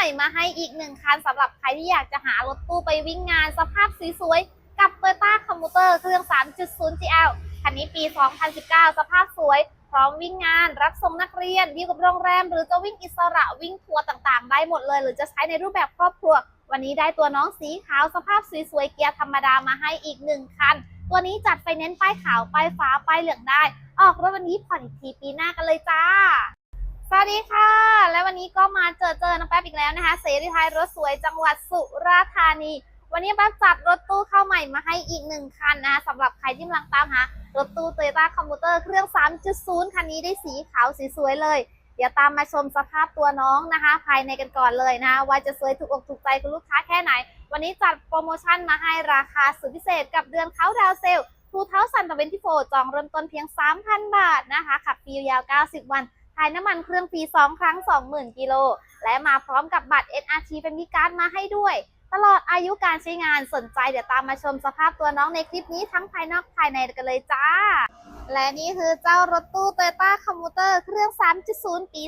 ม่มาให้อีกหนึ่งคันสำหรับใครที่อยากจะหารถตู้ไปวิ่งงานสภาพสวยๆกับ Toyota Commuter เครื่อง 3.0 GL คันนี้ปี 2019 สภาพสวย พร้อมวิ่งงานรับส่งนักเรียนวิวกับโรงแรม หรือจะวิ่งอิสระวิ่งทัวร์ต่างๆ ได้หมดเลย หรือจะใช้ในรูปแบบครอบครัว วันนี้ได้ตัวน้องสีขาวสภาพสวยๆเกียร์ธรรมดามาให้อีกหนึ่งคัน ตัวนี้จัดไฟแนนป้ายขาวป้ายฟ้าป้ายเหลืองได้ ออกรถวันนี้ผ่อนอีกทีปีหน้ากันเลยจ้า สวัสดีค่ะ และวันนี้ก็มาเจอเจอน้องแป๊บอีกแล้วนะคะ เสรีไทยรถสวยจังหวัดสุราษฎร์ธานี วันนี้แป๊บจัดรถตู้เข้าใหม่มาให้อีกหนึ่งคันนะคะสำหรับใครที่กำลังตามหารถตู้ Toyota Commuter เครื่อง 3.0 คันนี้ได้สีขาวสีสวยเลย เดี๋ยวตามมาชมสภาพตัวน้องนะคะ ภายในกันก่อนเลยนะว่าจะสวยถูกอกถูกใจคุณลูกค้าแค่ไหน วันนี้จัดโปรโมชั่นมาให้ราคาสุดพิเศษกับเดือนเขาดาวเซลทูเท้าสันตะเวนที่โฟจองเริ่มต้นเพียง 3,000 บาทนะคะขับฟรียาว 90 วันายน้ำมันเครื่องฟรี2 ครั้ง 20,000 กิโล และมาพร้อมกับบัตร SRT เป็นวิการดมาให้ด้วย ตลอดอายุการใช้งานสนใจเดี๋ยวตามมาชมสภาพตัวน้องในคลิปนี้ทั้งภายนอกภายในกันเลยจ้า และนี่คือเจ้ารถตู้ Toyota Commuter เครื่อง 3.0 ปี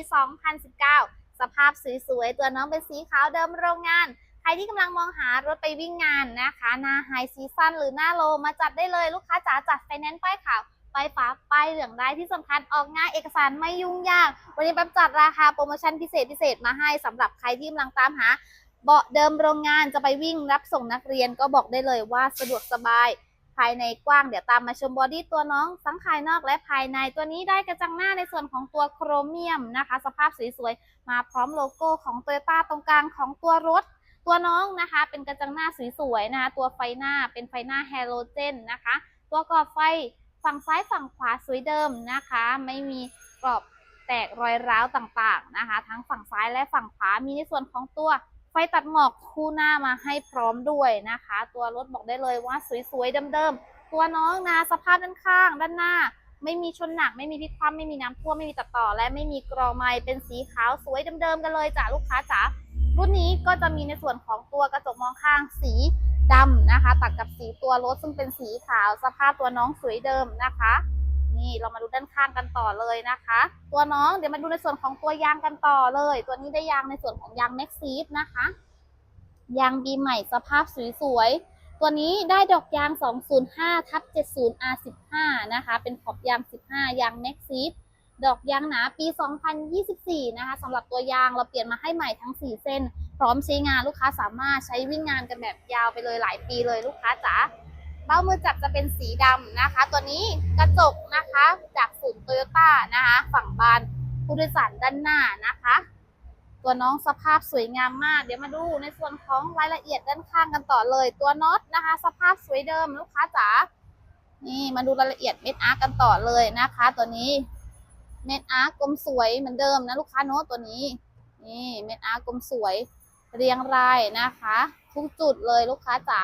2019 สภาพสวยๆ ตัวน้องเป็นสีขาวเดิมโรงงานใครที่กำลังมองหารถไปวิ่งงานนะคะ หน้าไฮซีซั่นหรือหน้าโลมาจัดได้เลยลูกค้าจ๋าจัดไฟแนนซ์ป้ายขาว ป้ายฟ้าป้ายเหลืองได้ที่สำคัญออกง่ายเอกสารไม่ยุ่งยาก วันนี้แป๊บจัดราคาโปรโมชั่นพิเศษพิเศษมาให้สำหรับใครที่กำลังตามหา เบาะเดิมโรงงานจะไปวิ่งรับส่งนักเรียนก็บอกได้เลยว่าสะดวกสบายภายในกว้างเดี๋ยวตามมาชมบอดี้ตัวน้องทั้งภายนอกและภายในตัวนี้ได้กระจังหน้าในส่วนของตัวโครเมียมนะคะ สภาพสวยๆมาพร้อมโลโก้ของโตโยต้าตรงกลางของตัวรถ ตัวน้องนะคะ เป็นกระจังหน้าสวยๆนะคะ ตัวไฟหน้าเป็นไฟหน้าแฮโลเจนนะคะ ตัวกรอบไฟ ฝั่งซ้ายฝั่งขวาสวยเดิมนะคะ ไม่มีกรอบแตกรอยร้าวต่างๆนะคะ ทั้งฝั่งซ้ายและฝั่งขวามีในส่วนของตัวไฟตัดหมอกคู่หน้ามาให้พร้อมด้วยนะคะ ตัวรถบอกได้เลยว่าสวยๆเดิมๆตัวน้องนะสภาพด้านข้าง ด้านหน้า ไม่มีชนหนัก ไม่มีพลิกคว่ำไม่มีน้ำท่วมไม่มีตัดต่อ และไม่มีกรอไม้เป็นสีขาวสวยเดิมๆกันเลยจ้ะลูกค้าจ๋ารุ่นนี้ก็จะมีในส่วนของตัวกระจกมองข้างสี ดำนะคะ ตัดกับสีตัวรถซึ่งเป็นสีขาวสภาพตัวน้องสวยเดิมนะคะ นี่เรามาดูด้านข้างกันต่อเลยนะคะ ตัวน้องเดี๋ยวมาดูในส่วนของตัวยางกันต่อเลย ตัวนี้ได้ยางในส่วนของยางแม็กซีฟนะคะ ยางบีใหม่สภาพสวยๆตัวนี้ได้ดอกยาง 205ทับ70 R15 นะคะ เป็นขอบยาง 15 ยางแม็กซีฟดอกยางหนาปี 2024 นะคะสำหรับตัวยางเราเปลี่ยนมาให้ใหม่ทั้ง 4 เส้น พร้อมใช้งานลูกค้าสามารถใช้วิ่งงานกันแบบยาวไปเลยหลายปีเลยลูกค้าจ๋าเบ้ามือจับจะเป็นสีดำนะคะ ตัวนี้กระจกนะคะจากศูนย์โตโยต้านะคะ ฝั่งบานผู้โดยสารด้านหน้านะคะ ตัวน้องสภาพสวยงามมาก เดี๋ยวมาดูในส่วนของรายละเอียดด้านข้างกันต่อเลย ตัวน็อตนะคะ สภาพสวยเดิมลูกค้าจ๋านี่มาดูรายละเอียดเม็ดอาร์กันต่อเลยนะคะ ตัวนี้เม็ดอาร์กลมสวยเหมือนเดิมนะลูกค้าโน้ตตัวนี้ นี่เม็ดอาร์กลมสวย เรียงรายนะคะ ทุกจุดเลยลูกค้าจ๋า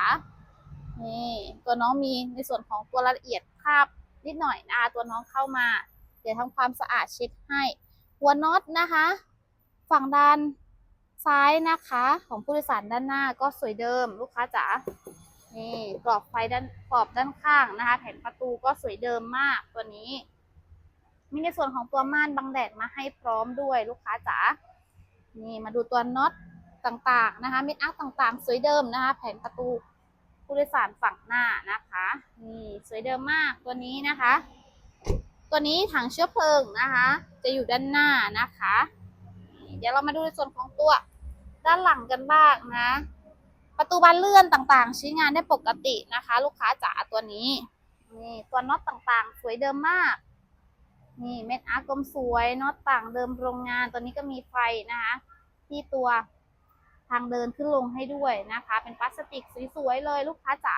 นี่ตัวน้องมีในส่วนของตัวละเอียดคราบนิดหน่อยนะตัวน้องเข้ามา เดี๋ยวทำความสะอาดเช็ดให้ หัวน็อตนะคะ ฝั่งด้านซ้ายนะคะ ของผู้โดยสารด้านหน้าก็สวยเดิมลูกค้าจ๋านี่กรอบไฟด้านกรอบด้านข้างนะคะ แผ่นประตูก็สวยเดิมมากตัวนี้ มีในส่วนของตัวม่านบังแดดมาให้พร้อมด้วยลูกค้าจ๋านี่มาดูตัวน็อต ต่างๆนะคะเม็ดอาร์ต่างๆ สวยเดิมนะคะ แผ่นประตูผู้โดยสารฝั่งหน้านะคะนี่สวยเดิมมากตัวนี้นะคะ ตัวนี้ถังเชื้อเพลิงนะคะ จะอยู่ด้านหน้านะคะเดี๋ยวเรามาดูในส่วนของตัวด้านหลังกันบ้างนะ ประตูบานเลื่อนต่างๆ ใช้งานได้ปกตินะคะ ลูกค้าจ๋าตัวนี้นี่ตัวน็อตต่างๆ สวยเดิมมากนี่เม็ดอาร์กลมสวยน็อตต่างเดิมโรงงานตัวนี้ก็มีไฟนะคะ ที่ตัว ทางเดินขึ้นลงให้ด้วยนะคะ เป็นพลาสติกสวยๆเลยลูกค้าจ๋า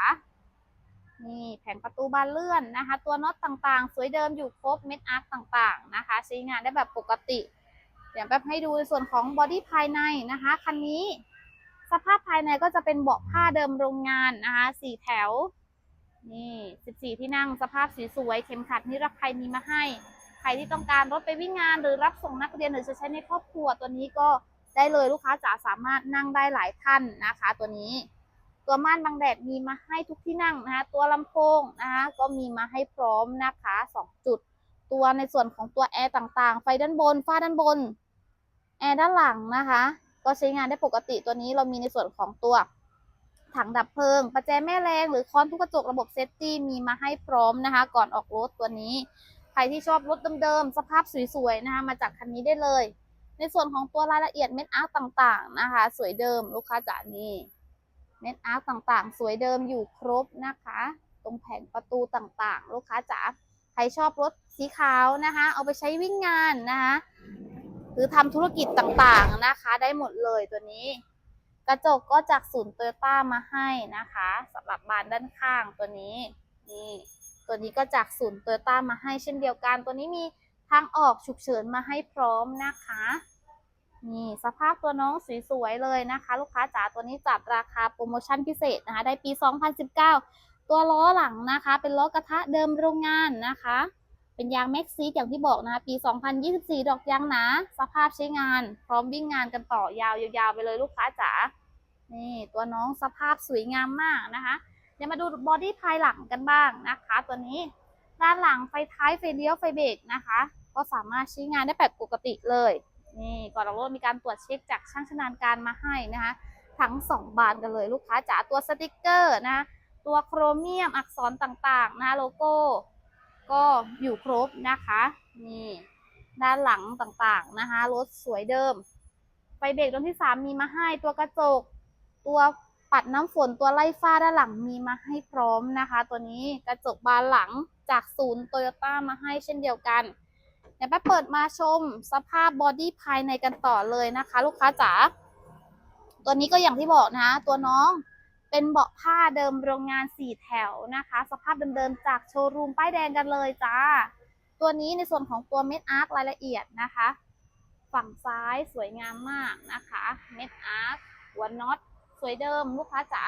นี่แผงประตูบานเลื่อนนะคะ ตัวน็อตต่างๆ สวยเดิมอยู่ครบเม็ดอาร์คต่างๆนะคะ ใช้งานได้แบบปกติ เดี๋ยวแป๊บให้ดูในส่วนของบอดี้ภายในนะคะคันนี้สภาพภายในก็จะเป็นเบาะผ้าเดิมโรงงานนะคะสี่แถว นี่ 14 ที่นั่งสภาพสีสวยเข็มขัดนิรภัยมีมาให้ ใครที่ต้องการรถไปวิ่งงานหรือรับส่งนักเรียนหรือจะใช้ในครอบครัวตัวนี้ก็ ได้เลยลูกค้าจ๋าสามารถนั่งได้หลายท่านนะคะ ตัวนี้ ตัวม่านบังแดดมีมาให้ทุกที่นั่งนะคะตัวลำโพงนะคะก็มีมาให้พร้อมนะคะสองจุด ตัวในส่วนของตัวแอร์ต่างๆ ไฟด้านบนฝ้าด้านบนแอร์ด้านหลังนะคะ ก็ใช้งานได้ปกติตัวนี้เรามีในส่วนของตัวถังดับเพลิง ประแจแม่แรง หรือค้อนทุกกระจกระบบเซฟตี้มีมาให้พร้อมนะคะ ก่อนออกรถตัวนี้ ใครที่ชอบรถเดิมๆ สภาพสวยๆนะคะ มาจากคันนี้ได้เลย ในส่วนของตัวรายละเอียดเม็ดอาร์ตต่างๆนะคะ สวยเดิมลูกค้าจ๋านี่เม็ดอาร์ตต่างๆ สวยเดิมอยู่ครบนะคะ ตรงแผงประตูต่างๆ ลูกค้าจ๋าใครชอบรถสีขาวนะคะ เอาไปใช้วิ่งงานนะคะหรือทำธุรกิจต่างๆนะคะ ได้หมดเลยตัวนี้ กระจกก็จากศูนย์โตโยต้ามาให้นะคะสำหรับบานด้านข้างตัวนี้นี่ตัวนี้ก็จากศูนย์โตโยต้ามาให้เช่นเดียวกัน ตัวนี้มีทางออกฉุกเฉินมาให้พร้อมนะคะ นี่สภาพตัวน้องสวยๆเลยนะคะ ลูกค้าจ๋าตัวนี้จัดราคาโปรโมชั่นพิเศษนะคะ ได้ปี 2019 ตัวล้อหลังนะคะ เป็นล้อกระทะเดิมโรงงานนะคะ เป็นยางแม็กซีอย่างที่บอกนะคะ ปี 2024 ดอกยางหนา สภาพใช้งาน พร้อมวิ่งงานกันต่อยาวยาวๆไปเลยลูกค้าจ๋านี่ตัวน้องสภาพสวยงามมากนะคะเดี๋ยวมาดูบอดี้ภายหลังกันบ้างนะคะ ตัวนี้ด้านหลังไฟท้ายไฟเลี้ยวไฟเบรกนะคะ ก็สามารถใช้งานได้แบบปกติเลย นี่ก่อนเรารถมีการตรวจเช็คจากช่างชำนาญการมาให้นะคะทั้ง 2 บานกันเลยลูกค้าจ๋าตัวสติกเกอร์นะตัวโครเมียมอักษรต่างๆนะโลโก้ ก็อยู่ครบนะคะนี่ด้านหลังต่างๆนะคะรถสวยเดิม ไฟเบรกดวงที่ 3 มีมาให้ตัวกระจก ตัวปัดน้ำฝนตัวไล่ฟ้าด้านหลังมีมาให้พร้อมนะคะ ตัวนี้กระจกบานหลังจากศูนย์โตโยต้ามาให้เช่นเดียวกัน ดี๋ยวไปเปิดมาชมสภาพบอดี้ภายในกันต่อเลยนะคะ ลูกค้าจ๋าตัวนี้ก็อย่างที่บอกนะ ตัวน้องเป็นเบาะผ้าเดิมโรงงานสี่แถวนะคะ สภาพเดิมๆจากโชว์รูมป้ายแดงกันเลยจ้า ตัวนี้ในส่วนของตัวเม็ดอาร์ครายละเอียดนะคะ ฝั่งซ้ายสวยงามมากนะคะ เม็ดอาร์คหัวน็อตสวยเดิมลูกค้าจ๋า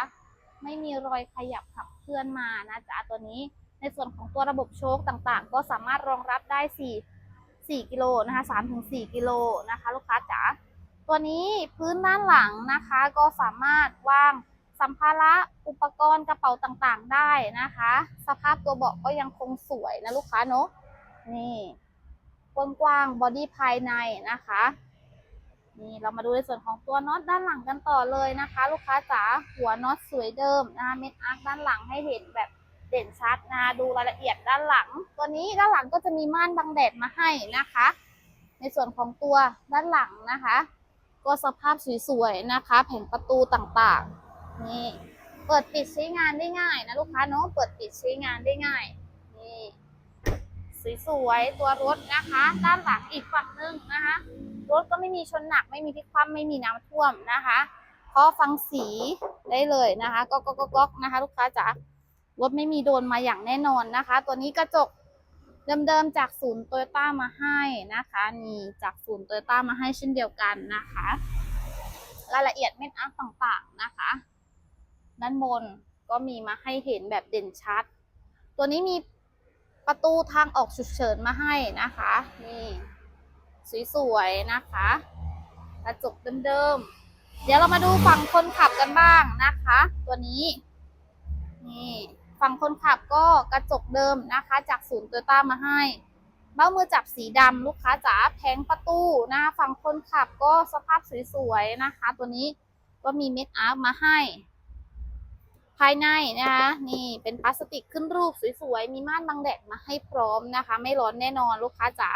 ไม่มีรอยขยับขับเคลื่อนมานะจ๊ะตัวนี้ ในส่วนของตัวระบบโชคต่างๆ ก็สามารถรองรับได้4 4กิโลนะคะ3-4กิโลนะคะ ลูกค้าจ๋าตัวนี้พื้นด้านหลังนะคะก็สามารถวางสัมภาระอุปกรณ์กระเป๋าต่างๆได้นะคะ สภาพตัวเบาะก็ยังคงสวยนะลูกค้าเนอะนี่กว้างๆบอดี้ภายในนะคะนี่เรามาดูในส่วนของตัวน็อตด้านหลังกันต่อเลยนะคะ ลูกค้าจ๋าหัวน็อตสวยเดิมนะคะเม็ดอาร์คด้านหลังให้เห็นแบบ เด่นชัดนะคะดูรายละเอียดด้านหลัง ตัวนี้ด้านหลังก็จะมีม่านบังแดดมาให้นะคะ ในส่วนของตัวด้านหลังนะคะ ก็สภาพสวยๆนะคะ แผงประตูต่างๆนี่เปิดปิดใช้งานได้ง่ายนะลูกค้าเนาะเปิดปิดใช้งานได้ง่ายนี่สวยๆตัวรถนะคะ ด้านหลังอีกฝั่งหนึงนะคะรถก็ไม่มีชนหนักไม่มีพลิกคว่ำไม่มีน้ำท่วมนะคะพราะฟังสีได้เลยนะคะก็ก็ก็ก็นะคะ ลูกค้าจ๋า รถไม่มีโดนมาอย่างแน่นอนนะคะ ตัวนี้กระจกเดิมๆจากศูนย์โตโยต้ามาให้นะคะนี่จากศูนย์โตโยต้ามาให้เช่นเดียวกันนะคะ รายละเอียดเม็ดอาร์ตต่างๆนะคะ ด้านบนก็มีมาให้เห็นแบบเด่นชัด ตัวนี้มีประตูทางออกฉุกเฉินมาให้นะคะนี่สวยๆนะคะกระจกเดิมๆเดี๋ยวเรามาดูฝั่งคนขับกันบ้างนะคะ ตัวนี้นี่ ฝั่งคนขับก็กระจกเดิมนะคะ จากศูนย์โตโยต้ามาให้ เบ้ามือจับสีดำลูกค้าจ๋าแผงประตูนะคะฝั่งคนขับก็สภาพสวยๆนะคะ ตัวนี้ก็มีเม็ดอาร์มาให้ ภายในนะคะนี่เป็นพลาสติกขึ้นรูปสวยๆ มีม่านบังแดดมาให้พร้อมนะคะ ไม่ร้อนแน่นอนลูกค้าจ๋า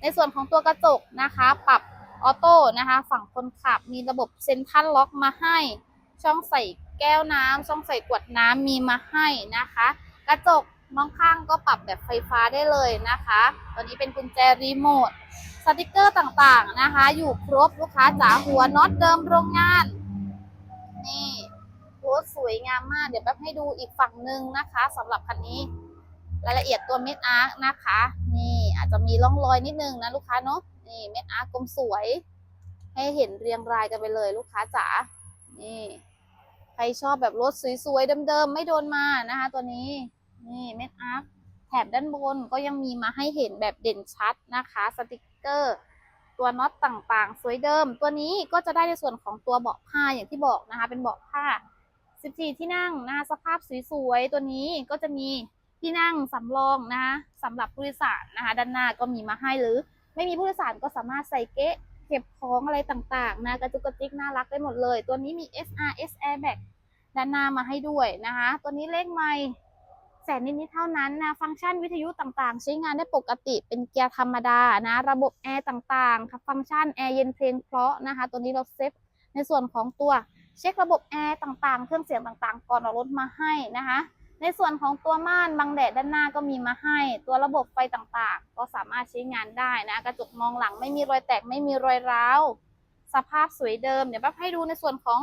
ในส่วนของตัวกระจกนะคะ ปรับออโต้นะคะ ฝั่งคนขับมีระบบเซ็นทรัลล็อกมาให้ ช่องใส่ แก้วน้ำช่องใส่ขวดน้ำมีมาให้นะคะ กระจกมองข้างก็ปรับแบบไฟฟ้าได้เลยนะคะ ตัวนี้เป็นกุญแจรีโมท สติกเกอร์ต่างๆนะคะ อยู่ครบลูกค้าจ๋าหัวน็อตเดิมโรงงาน นี่รถสวยงามมาก เดี๋ยวแป๊บให้ดูอีกฝั่งหนึ่งนะคะสำหรับคันนี้ รายละเอียดตัวเม็ดอาร์คนะคะ นี่อาจจะมีร่องรอยนิดนึงนะลูกค้าเนาะ นี่เม็ดอาร์คกลมสวย ให้เห็นเรียงรายกันไปเลยลูกค้าจ๋า นี่ ใครชอบแบบรถสวยๆเดิมๆไม่โดนมานะคะ ตัวนี้นี่เม็ดอาร์คแถบด้านบนก็ยังมีมาให้เห็นแบบเด่นชัดนะคะ สติกเกอร์ ตัวน็อตต่างๆ สวยเดิม ตัวนี้ก็จะได้ในส่วนของตัวเบาะผ้าอย่างที่บอกนะคะ เป็นเบาะผ้า 14 ที่นั่งนะคะสภาพสวยๆตัวนี้ก็จะมีที่นั่งสำรองนะคะสำหรับผู้โดยสารนะคะ ด้านหน้าก็มีมาให้หรือ ไม่มีผู้โดยสารก็สามารถใส่เก๊ะ เก็บของอะไรต่างๆนะกระจุกกระจิกน่ารักได้หมดเลย ตัวนี้มี SRS Airbag ด้านหน้ามาให้ด้วยนะคะ ตัวนี้เลขไม่แสนนิดๆเท่านั้นนะฟังก์ชันวิทยุต่างๆ ใช้งานได้ปกติเป็นเกียร์ธรรมดานะ ระบบแอร์ต่างๆค่ะฟังก์ชันแอร์เย็นเพลงเพราะนะคะ ตัวนี้เราเซฟในส่วนของตัวเช็คระบบแอร์ต่างๆ เครื่องเสียงต่างๆ ก่อนเอารถมาให้นะคะ ในส่วนของตัวม่านบังแดดด้านหน้าก็มีมาให้ ตัวระบบไฟต่างๆ ก็สามารถใช้งานได้นะ กระจกมองหลังไม่มีรอยแตกไม่มีรอยร้าว สภาพสวยเดิม เดี๋ยวแป๊บให้ดูในส่วนของ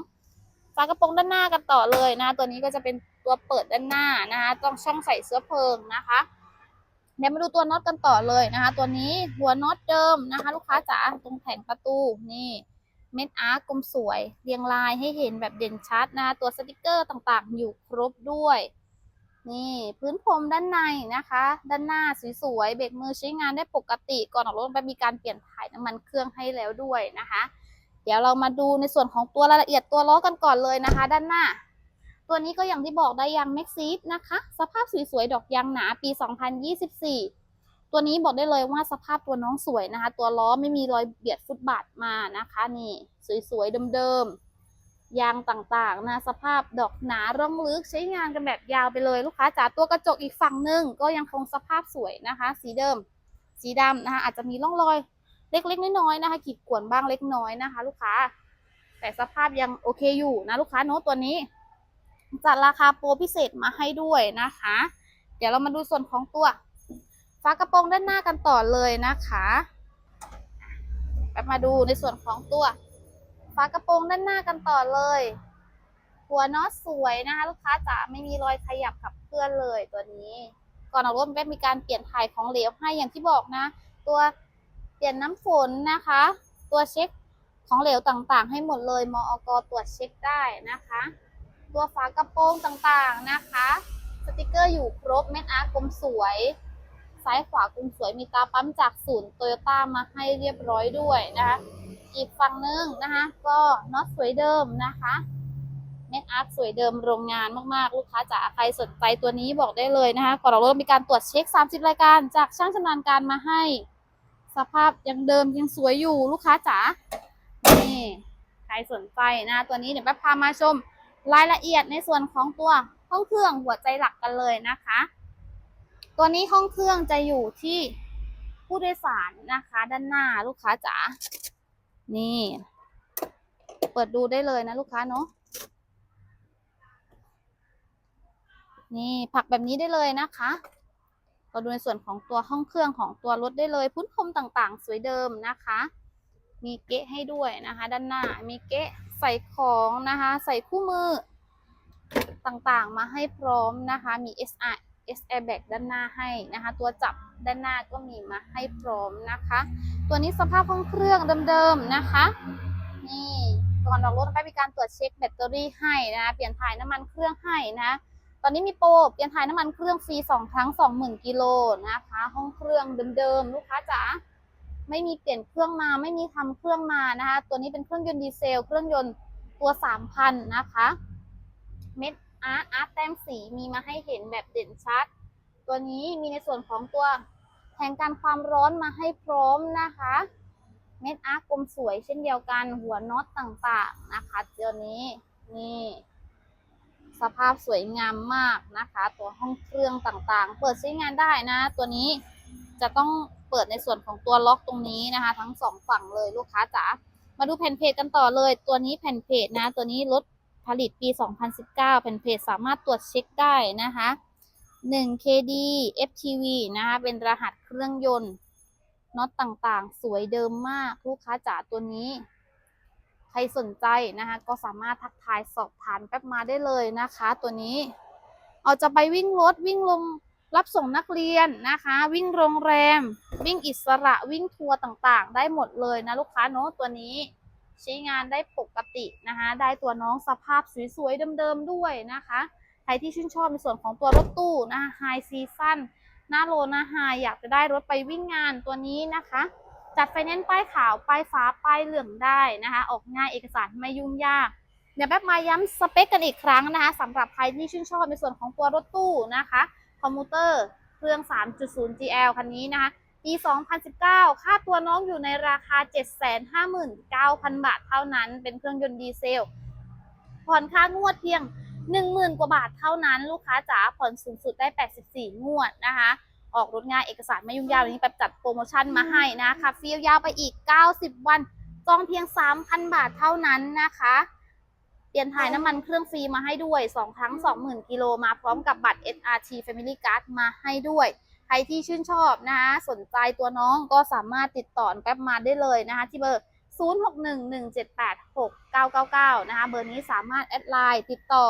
ฝากระโปรงด้านหน้ากันต่อเลยนะ ตัวนี้ก็จะเป็นตัวเปิดด้านหน้านะคะต้องช่องใส่เสื้อเพลิงนะคะเดี๋ยวมาดูตัวน็อตกันต่อเลยนะคะ ตัวนี้หัวน็อตเดิมนะคะ ลูกค้าจ๋าตรงแผงประตูนี่เม็ดอาร์กลมสวย เรียงลายให้เห็นแบบเด่นชัดนะคะตัวสติกเกอร์ต่างๆ อยู่ครบด้วย นี่พื้นพรมด้านในนะคะ ด้านหน้าสวยๆเบรกมือใช้งานได้ปกติ ก่อนออกรถไปมีการเปลี่ยนถ่ายน้ำมันเครื่องให้แล้วด้วยนะคะ เดี๋ยวเรามาดูในส่วนของตัวรายละเอียดตัวล้อกันก่อนเลยนะคะ ด้านหน้า ตัวนี้ก็อย่างที่บอกได้ยางแม็กซีดนะคะ สภาพสวยๆดอกยางหนาปี 2024 ตัวนี้บอกได้เลยว่าสภาพตัวน้องสวยนะคะ ตัวล้อไม่มีรอยเบียดฟุตบาทมานะคะ นี่สวยๆเดิมๆ ยางต่างๆนะสภาพดอกหนาร่องลึกใช้งานกันแบบยาวไปเลยลูกค้าจ๋าตัวกระจกอีกฝั่งหนึ่งก็ยังคงสภาพสวยนะคะ สีเดิม สีดำนะคะอาจจะมีร่องรอยเล็กๆน้อยๆนะคะขีดข่วนบ้างเล็กน้อยนะคะ ลูกค้า แต่สภาพยังโอเคอยู่นะลูกค้าโน้ตตัวนี้จัดราคาโปรพิเศษมาให้ด้วยนะคะ เดี๋ยวเรามาดูส่วนของตัวฝากระโปรงด้านหน้ากันต่อเลยนะคะ ไปมาดูในส่วนของตัว ฝากระโปรงด้านหน้ากันต่อเลย หัวน็อตสวยนะคะ ลูกค้าจ๋าไม่มีรอยขยับขับเคลื่อนเลยตัวนี้ ก่อนเอารถไปมีการเปลี่ยนถ่ายของเหลวให้อย่างที่บอกนะ ตัวเปลี่ยนน้ำฝนนะคะ ตัวเช็คของเหลวต่างๆ ให้หมดเลยมอกตรวจเช็คได้นะคะ ตัวฝากระโปรงต่างๆนะคะ สติกเกอร์อยู่ครบเม็ดอาร์กลมสวยซ้ายขวากลมสวยมีตาปั๊มจากศูนย์โตโยต้ามาให้เรียบร้อยด้วยนะคะ อีกฝั่งนึงนะคะ ก็น็อตสวยเดิมนะคะเม็ดอาร์คสวยเดิมโรงงานมากๆ ลูกค้าจ๋าใครสนใจตัวนี้บอกได้เลยนะคะก่อนเราเริ่มมีการตรวจเช็ค 30 รายการ จากช่างชำนาญการมาให้ สภาพยังเดิมยังสวยอยู่ลูกค้าจ๋านี่ใครสนใจนะตัวนี้เดี๋ยวแป๊บพามาชม รายละเอียดในส่วนของตัวห้องเครื่องหัวใจหลักกันเลยนะคะ ตัวนี้ห้องเครื่องจะอยู่ที่ผู้โดยสารนะคะ ด้านหน้าลูกค้าจ๋า นี่ เปิดดูได้เลยนะลูกค้าเนาะนี่ผักแบบนี้ได้เลยนะคะเราดูในส่วนของตัวห้องเครื่องของตัวรถได้เลย พุ้นพรมต่างๆ สวยเดิมนะคะ มีเกะให้ด้วยนะคะ ด้านหน้ามีเกะใส่ของนะคะ ใส่คู่มือต่างๆ มาให้พร้อมนะคะ มี SR S airbag ด้านหน้าให้นะคะ ตัวจับด้านหน้าก็มีมาให้พร้อมนะคะ ตัวนี้สภาพห้องเครื่องเดิมๆนะคะ นี่ก่อนออกรถไปมีการตรวจเช็คแบตเตอรี่ให้นะ เปลี่ยนถ่ายน้ำมันเครื่องให้นะ ตอนนี้มีโปรเปลี่ยนถ่ายน้ำมันเครื่องฟรีสองครั้งสองหมื่นกิโลนะคะ ห้องเครื่องเดิมๆลูกค้าจ๋าไม่มีเปลี่ยนเครื่องมาไม่มีทำเครื่องมานะคะ ตัวนี้เป็นเครื่องยนต์ดีเซล เครื่องยนต์ตัวสามพันนะคะ เม็ดอาร์ตอาร์ตแต้มสีมีมาให้เห็นแบบเด่นชัด ตัวนี้มีในส่วนของตัว แทงการความร้อนมาให้พร้อมนะคะ เม็ดอาร์กกลมสวยเช่นเดียวกันหัวน็อตต่างๆนะคะตัวนี้นี่สภาพสวยงามมากนะคะ ตัวห้องเครื่องต่างๆ เปิดใช้งานได้นะ ตัวนี้จะต้องเปิดในส่วนของตัวล็อกตรงนี้นะคะ ทั้งสองฝั่งเลยลูกค้าจ๋ามาดูแผ่นเพจกันต่อเลย ตัวนี้แผ่นเพจนะ ตัวนี้รถผลิตปี 2019 แผ่นเพจสามารถตรวจเช็คได้นะคะ 1 KD FTV นะคะ เป็นรหัสเครื่องยนต์น็อตต่างๆ สวยเดิมมาก ลูกค้าจ๋าตัวนี้ ใครสนใจนะคะ ก็สามารถทักทายสอบถามแป๊บมาได้เลยนะคะ ตัวนี้ เอาจะไปวิ่งรถวิ่งลงรับส่งนักเรียนนะคะ วิ่งโรงแรม วิ่งอิสระวิ่งทัวร์ต่างๆ ได้หมดเลยนะลูกค้าเนาะตัวนี้ ใช้งานได้ปกตินะคะ ได้ตัวน้องสภาพสวยๆเดิมๆด้วยนะคะ รที่ชื่นชอบในส่วนของตัวรถตู้นะคะไฮซีซั่นหน้าโลนะไฮอยากจะได้รถไปวิ่งงานตัวนี้นะคะ จัดไฟแนนซ์ป้ายขาวป้ายฟ้าป้ายเหลืองได้นะคะ ออกง่ายเอกสารไม่ยุ่งยากเดี๋ยวแป๊บมาย้ำสเปคกันอีกครั้งนะคะสำหรับใครที่ชื่นชอบในส่วนของตัวรถตู้นะคะคอมมูเตอร์เครื่อง 3.0 GL คันนี้นะคะปี 2019 ค่าตัวน้องอยู่ในราคา 759,000 บาทเท่านั้น เป็นเครื่องยนต์ดีเซล ผ่อนค่างวดเพียง 10,000 กว่าบาทเท่านั้นลูกค้าจ๋าผ่อนสูงสุดได้ 84 งวดนะคะ ออกรถง่ายเอกสารไม่ยุ่งยากวันนี้แบบจัดโปรโมชั่นมาให้นะขับฟรียาวไปอีก 90 วันจองเพียง 3,000 บาทเท่านั้นนะคะ เปลี่ยนถ่ายน้ำมันเครื่องฟรีมาให้ด้วย 2 ครั้ง 20,000 กิโลมาพร้อมกับบัตร SRT Family Card มาให้ด้วยใครที่ชื่นชอบนะคะสนใจตัวน้องก็สามารถติดต่อแป๊บมาได้เลยนะคะที่เบอร์ 0611786999 นะคะเบอร์นี้สามารถแอดไลน์ติดต่อ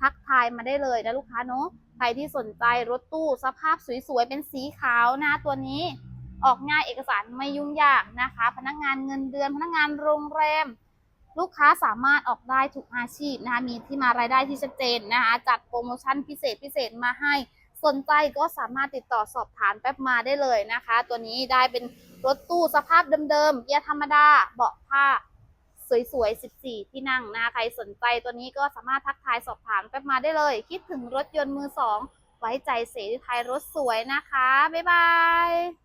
ทักทายมาได้เลยนะลูกค้าเนาะใครที่สนใจรถตู้สภาพสวยๆ เป็นสีขาวนะตัวนี้ ออกง่ายเอกสารไม่ยุ่งยากนะคะ พนักงานเงินเดือนพนักงานโรงแรม ลูกค้าสามารถออกได้ทุกอาชีพนะคะมีที่มารายได้ที่ชัดเจนนะคะ จัดโปรโมชั่นพิเศษพิเศษมาให้สนใจก็สามารถติดต่อสอบถามแป๊บมาได้เลยนะคะ ตัวนี้ได้เป็นรถตู้สภาพเดิมๆเกียร์ธรรมดาเบาะผ้า สวยๆ 14 ที่นั่งนะใครสนใจตัวนี้ก็สามารถทักทายสอบถามกันมาได้เลย คิดถึงรถยนต์มือสองไว้ใจเสรีไทยรถสวยนะคะ บ๊ายบาย